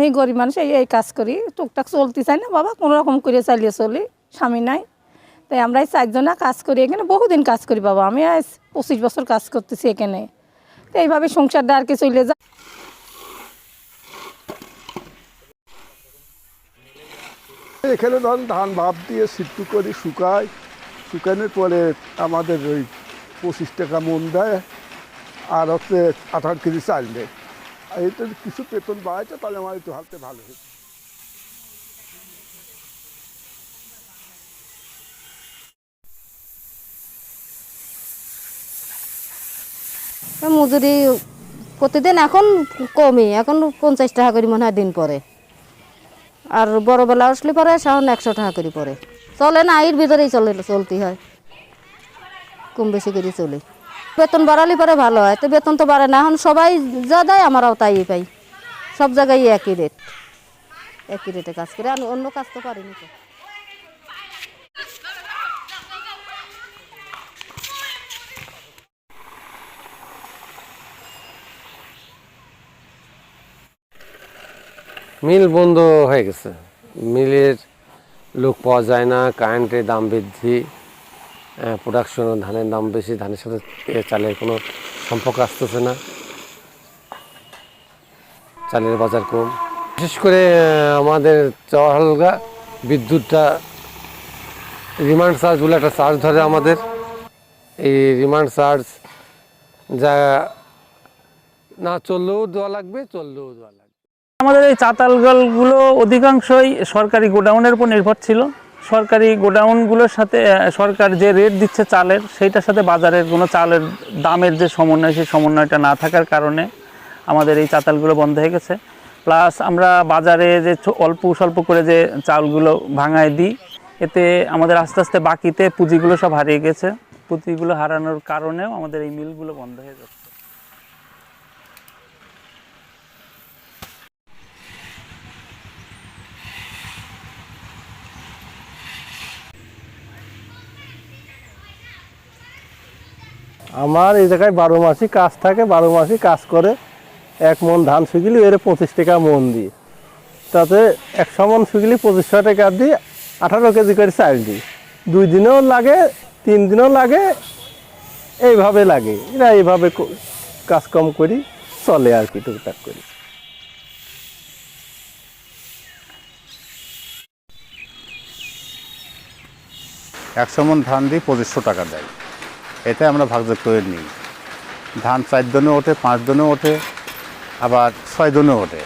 আমি গরিব মানুষ, এই এই কাজ করি। টুকটাক চলতে চাই না বাবা, কোনো রকম করে চালিয়ে চলি, স্বামী নাই। তাই আমরা এই চারজনা কাজ করি এখানে, বহুদিন কাজ করি বাবা। আমি আজ পঁচিশ বছর কাজ করতেছি এখানে। তো এইভাবে সংসারটা আর কি চলে যায়। এখানে ধরুন ধান ভাপ দিয়ে সিদ্ধ করে শুকায় শুকানোর পরে আমাদের ওই পঁচিশ টাকা মন দেয়, আর হচ্ছে আঠারো কেজি চাল দেয়। এটা কিছু বেতন বাড়াইছে তাহলে আমার একটু ভালো হচ্ছে মজুরি প্রতিদিন এখন কমই, এখন পঞ্চাশ টাকা করে মনে হয় দিন পরে আর বড়বেলা আসলে পরে সাধারণ একশো টাকা করে পরে চলে না, এর ভিতরেই চলে, চলতে হয়। কম বেশি করে চলে। বেতন বাড়ালে পরে ভালো হয়, তো বেতন তো বাড়ে না। এখন সবাই যা দেয় আমরাও তাই পাই। সব জায়গায় একই রেট একই রেটে কাজ করে আমি অন্য কাজ তো পারিনি তো। মিল বন্ধ হয়ে গেছে। মিলের লোক পাওয়া যায় না কারেন্টের দাম বৃদ্ধি। প্রোডাকশন ধানের দাম বেশি, ধানের সাথে চালের কোনো সম্পর্ক আসতেছে না। চালের বাজার কম। বিশেষ করে আমাদের চহলগা বিদ্যুৎটা রিমান্ড চার্জ বলে একটা চার্জ ধরে আমাদের। এই রিমান্ড চার্জ যা না চললেও দেওয়া লাগবে, চললেও দেওয়া লাগবে। আমাদের এই চাতালগুলো অধিকাংশই সরকারি গোডাউনের উপর নির্ভর ছিল সরকারি গোডাউনগুলোর সাথে সরকার যে রেট দিচ্ছে চালের, সেইটার সাথে বাজারের কোনো চালের দামের যে সমন্বয়, সেই সমন্বয়টা না থাকার কারণে আমাদের এই চাতালগুলো বন্ধ হয়ে গেছে। প্লাস আমরা বাজারে যে অল্প, স্বল্প করে যে চালগুলো ভাঙায় দিই, এতে আমাদের আস্তে আস্তে বাকিতে পুঁজিগুলো সব হারিয়ে গেছে। পুঁজিগুলো হারানোর কারণেও আমাদের এই মিলগুলো বন্ধ হয়ে যাচ্ছে। আমার এই জায়গায় বারো মাসই কাজ থাকে, বারো মাসই কাজ করে। এক মন ধান শুকিলি এর পঁচিশ টাকা মন দিই। তাতে একশো মন শুকিলি পঁচিশশো টাকা দিই, আঠারো কেজি করে চাল দিই। দুই দিনেও লাগে, তিন দিনও লাগে, এইভাবে লাগে। এরা এইভাবে ক- কাজ কম করি, চলে আর কি টুকটাক করি। একশো মন ধান দিয়ে পঁচিশশো টাকা দেয়। এতে আমরা ভাগযোগ করে নিই। ধান চার দিনে ওঠে, পাঁচ দিনে ওঠে, আবার ছয় দিনে ওঠে,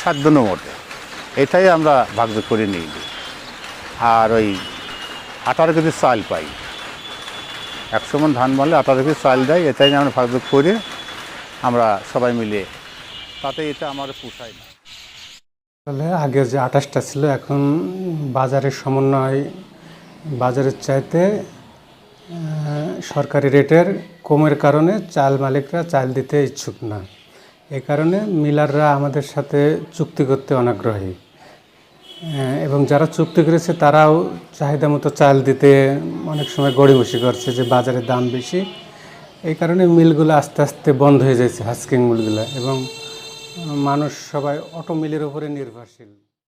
সাত দিনেও ওঠে। এটাই আমরা ভাগযোগ করে নিই। আর ওই আঠারো কেজি চাল পাই। একশো মন ধান মারলে আঠারো কেজি চাল দেয়, এটাই আমরা ভাগযোগ করে আমরা সবাই মিলে, তাতে এটা আমার পোষায় না। আসলে আগে যে আঠাশটা ছিল, এখন বাজারের সমন্বয়, বাজারের চাইতে সরকারি রেটের কমের কারণে চাল মালিকরা চাল দিতে ইচ্ছুক না। এই কারণে মিলাররা আমাদের সাথে চুক্তি করতে অনাগ্রহী। এবং যারা চুক্তি করেছে তারাও চাহিদা মতো চাল দিতে অনেক সময় গড়িমসি করছে যে বাজারের দাম বেশি। এই কারণে মিলগুলো আস্তে আস্তে বন্ধ হয়ে যাচ্ছে হাস্কিং মিলগুলো। এবং মানুষ সবাই অটো মিলের উপরে নির্ভরশীল।